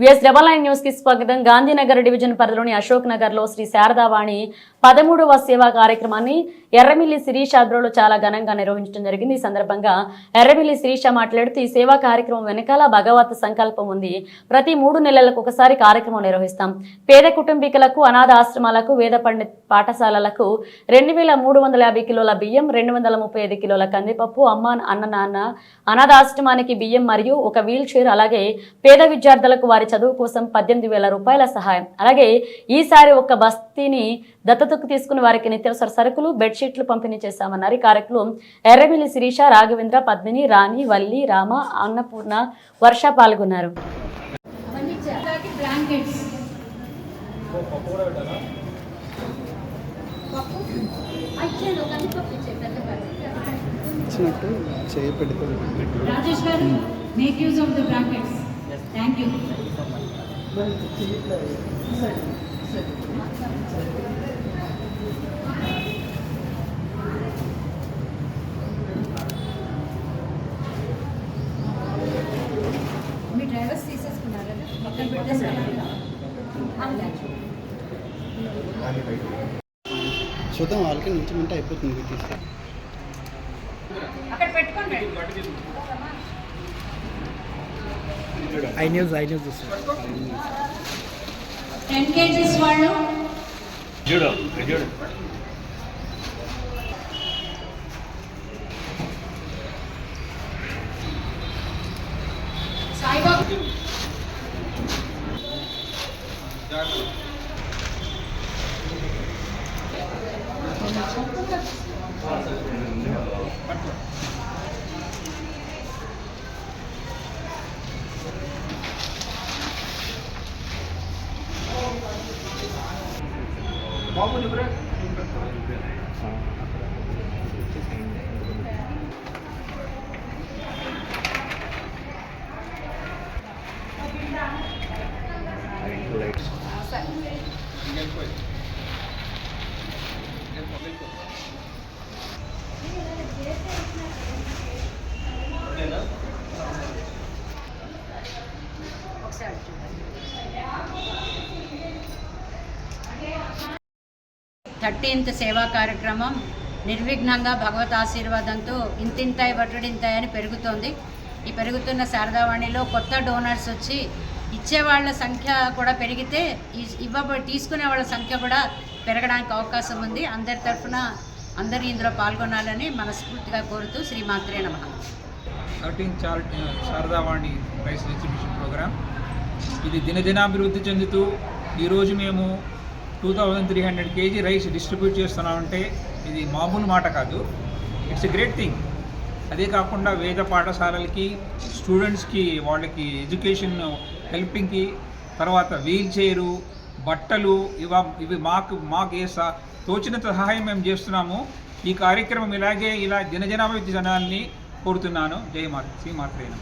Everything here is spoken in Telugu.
విఎస్ డబల్ నైన్ న్యూస్కి స్వాగతం. గాంధీనగర్ డివిజన్ పరిధిలోని అశోక్ నగర్లో శ్రీ శారదావాణి పదమూడవ సేవా కార్యక్రమాన్ని ఎర్రమిల్లి శిరీష ఆధ్వర్యంలో చాలా ఘనంగా నిర్వహించడం జరిగింది. ఈ సందర్భంగా ఎర్రమిల్లి శిరీష మాట్లాడుతూ ఈ సేవా కార్యక్రమం వెనకాల భగవత్ సంకల్పం ఉంది. ప్రతి మూడు నెలలకు ఒకసారి కార్యక్రమం నిర్వహిస్తాం. పేద కుటుంబీకులకు అనాథ ఆశ్రమాలకు వేద పండిత్ పాఠశాలలకు రెండు వేల మూడు వందల యాభై కిలోల బియ్యం రెండు వందల ముప్పై ఐదు కిలోల కందిపప్పు అమ్మ అన్న నాన్న అనాథాశ్రమానికి బియ్యం మరియు ఒక వీల్ చైర్ అలాగే పేద విద్యార్థులకు వారి చదువు కోసం పద్దెనిమిది వేల రూపాయల సహాయం. అలాగే ఈసారి ఒక బస్తీని దత్తతకు తీసుకుని వారికి నిత్యావసర సరుకులు బెడ్షీట్లు పంపిణీ చేశామన్నారు. ఈ కార్యక్రమం ఎర్రమిల్లి శిరీష రాఘవేంద్ర పద్మిని రాణి వల్లి రామ అన్నపూర్ణ వర్ష పాల్గొన్నారు. ఇచ్చినట్టు చేయి పెడితే Rajesh garu make use of the blankets thank you me drivers తీసేసుకున్నారు? పక్కన పెట్టేసుకున్నారు? చూద్దాం వాళ్ళకి నుంచి ఉంటే అయిపోతుంది అక్కడ పెట్టుకోండి. ఐ న్యూస్ ఐ న్యూస్ చూస్తాను టెన్ కేజీస్ వాళ్ళు చూడు చూడు సాయిబాబు ఒకసారి థర్టీన్త్ సేవా కార్యక్రమం నిర్విఘ్నంగా భగవత్ ఆశీర్వాదంతో ఇంతింతాయి బట్టుడింతాయి అని పెరుగుతోంది. ఈ పెరుగుతున్న శారదావాణిలో కొత్త డోనర్స్ వచ్చి ఇచ్చేవాళ్ళ సంఖ్య కూడా పెరిగితే ఇవ్వ తీసుకునే వాళ్ళ సంఖ్య కూడా పెరగడానికి అవకాశం ఉంది. అందరి తరఫున అందరూ ఇందులో పాల్గొనాలని మనస్ఫూర్తిగా కోరుతూ శ్రీమాత్రే నమ. థర్టీన్ చార్ శారదావాణి ప్రైస్ డిస్ట్రిబ్యూషన్ ప్రోగ్రామ్ ఇది దినదినాభివృద్ధి చెందుతూ ఈరోజు మేము two thousand three hundred KG rice distribute చేస్తున్నామంటే ఇది మామూలు మాట కాదు. ఇట్స్ ఎ గ్రేట్ థింగ్ అదే కాకుండా వేద పాఠశాలలకి స్టూడెంట్స్కి వాళ్ళకి ఎడ్యుకేషన్ హెల్పింగ్కి తర్వాత వీల్ చైరు బట్టలు ఇవ ఇవి మాకు మాకు ఏ సా తోచినంత సహాయం మేము చేస్తున్నాము. ఈ కార్యక్రమం ఇలాగే ఇలా దినజనాభివృద్ధి జనాల్ని కోరుతున్నాను. జయమాత శ్రీమాత్రేనా